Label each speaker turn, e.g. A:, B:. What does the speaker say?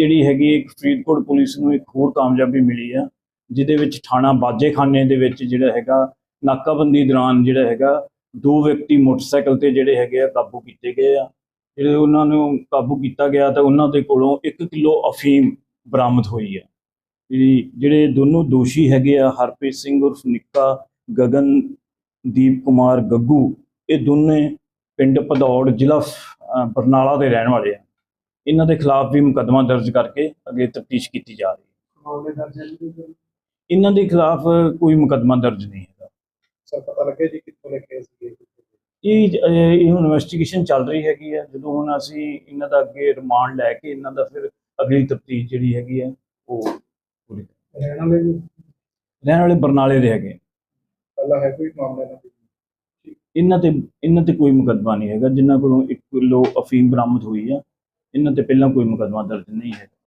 A: ਜਿਹੜੀ ਹੈਗੀ ਇੱਕ ਫਰੀਦਕੋਟ ਪੁਲਿਸ ਨੂੰ ਇੱਕ ਹੋਰ ਕਾਮਯਾਬੀ ਮਿਲੀ ਆ, ਜਿਹਦੇ ਵਿੱਚ ਥਾਣਾ ਬਾਜੇਖਾਨੇ ਦੇ ਵਿੱਚ ਜਿਹੜਾ ਹੈਗਾ, ਨਾਕਾਬੰਦੀ ਦੌਰਾਨ ਜਿਹੜਾ ਹੈਗਾ, ਦੋ ਵਿਅਕਤੀ ਮੋਟਰਸਾਈਕਲ ਤੇ ਜਿਹੜੇ ਹੈਗੇ ਆ ਕਾਬੂ ਕੀਤੇ ਗਏ ਆ। ਜਿਹੜੇ ਉਹਨਾਂ ਨੂੰ ਕਾਬੂ ਕੀਤਾ ਗਿਆ ਤਾਂ ਉਹਨਾਂ ਦੇ ਕੋਲੋਂ 1 ਕਿਲੋ ਅਫੀਮ ਬਰਾਮਦ ਹੋਈ ਆ। ਜਿਹੜੀ ਜਿਹੜੇ ਦੋਨੋਂ ਦੋਸ਼ੀ ਹੈਗੇ ਆ, ਹਰਪ੍ਰੀਤ ਸਿੰਘ ਉਰਫ ਨਿੱਕਾ ਗਗਨਦੀਪ ਕੁਮਾਰ, ਗੱਗੂ, ਇਹ ਦੋਨੇ ਪਿੰਡ ਭਦੌੜ ਜ਼ਿਲ੍ਹਾ ਬਰਨਾਲਾ ਦੇ ਰਹਿਣ ਵਾਲੇ ਆ। ਇਹਨਾਂ ਦੇ ਖਿਲਾਫ ਵੀ ਮੁਕੱਦਮਾ ਦਰਜ ਕਰਕੇ ਅੱਗੇ ਤਫਤੀਸ਼ ਕੀਤੀ ਜਾ ਰਹੀ ਹੈ।
B: ਮਾਮਲੇ ਦਰਜ ਹੈ ਜੀ ਕੋਈ?
A: ਇਹਨਾਂ ਦੇ ਖਿਲਾਫ ਕੋਈ ਮੁਕੱਦਮਾ ਦਰਜ ਨਹੀਂ ਹੈਗਾ।
B: ਸਰ ਪਤਾ ਲੱਗਿਆ ਜੀ ਕਿੱਥੋਂ ਲੈ ਕੇ ਆਏ ਸੀਗੇ?
A: ਇਹ ਜ- ਅਹ ਇਹ ਹੁਣ ਇਨਵੈਸਟੀਗੇਸ਼ਨ ਚੱਲ ਰਹੀ ਹੈਗੀ ਹੈ। ਜਦੋਂ ਹੁਣ ਅਸੀਂ ਇਹਨਾਂ ਦਾ ਅੱਗੇ ਰਿਮਾਂਡ ਲੈ ਕੇ ਇਹਨਾਂ ਦਾ ਫਿਰ ਅਗਲੀ ਤਫਤੀਸ਼ ਜਿਹੜੀ ਹੈਗੀ ਹੈ ਉਹ ਪੂਰੀ ਕਰਾਂਗੇ।
B: ਰਹਿਣ ਜੀ
A: ਰਹਿਣ ਵਾਲੇ ਬਰਨਾਲੇ ਦੇ ਹੈਗੇ।
B: ਪਹਿਲਾਂ ਹੈ ਕੋਈ ਮਾਮਲਾ ਨਾ
A: ਇਹਨਾਂ ਤੇ ਇਹਨਾਂ ਤੇ ਕੋਈ ਮੁਕੱਦਮਾ ਨਹੀਂ ਹੈਗਾ। ਜਿਨ੍ਹਾਂ ਕੋਲੋਂ 1 ਕਿਲੋ ਅਫੀਮ ਬਰਾਮਦ ਹੋਈ ਆ। ਇਹਨਾਂ ਤੇ ਪਹਿਲਾਂ ਕੋਈ ਮੁਕੱਦਮਾ ਦਰਜ ਨਹੀਂ ਹੈ।